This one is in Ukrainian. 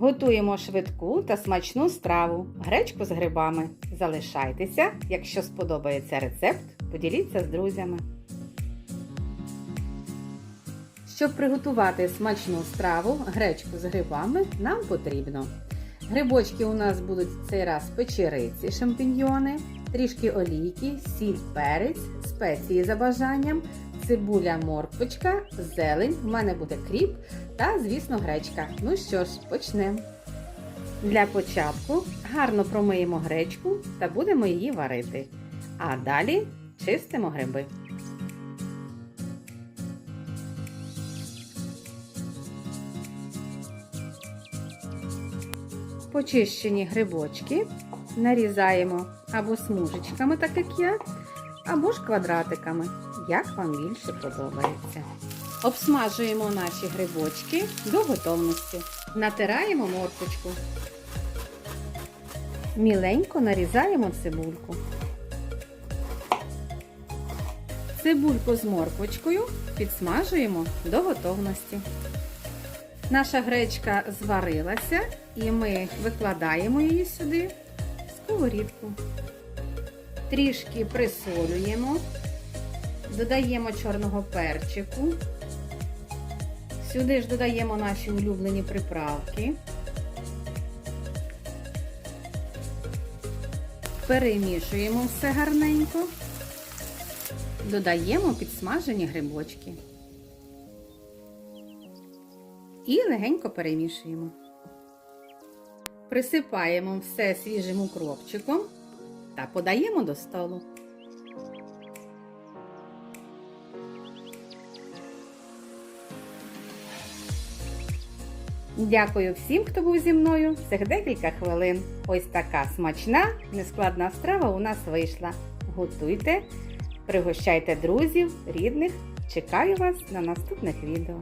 Готуємо швидку та смачну страву гречку з грибами. Залишайтеся, якщо сподобається рецепт, поділіться з друзями. Щоб приготувати смачну страву гречку з грибами, нам потрібно. Грибочки у нас будуть цей раз печериці, шампіньйони, трішки олійки, сіль, перець, спеції за бажанням, цибуля, морквочка, зелень, в мене буде кріп та, звісно, гречка. Ну що ж, почнемо. Для початку гарно промиємо гречку та будемо її варити. А далі чистимо гриби. Почищені грибочки нарізаємо або смужечками, так як я, або ж квадратиками, як вам більше подобається. Обсмажуємо наші грибочки до готовності. Натираємо морквочку. Міленько нарізаємо цибульку. Цибульку з морквочкою підсмажуємо до готовності. Наша гречка зварилася і ми викладаємо її сюди в сковорідку. Трішки присолюємо, додаємо чорного перчику. Сюди ж додаємо наші улюблені приправки. Перемішуємо все гарненько. Додаємо підсмажені грибочки. І легенько перемішуємо. Присипаємо все свіжим укропчиком та подаємо до столу. Дякую всім, хто був зі мною цих декілька хвилин. Ось така смачна, нескладна страва у нас вийшла. Готуйте, пригощайте друзів, рідних. Чекаю вас на наступних відео.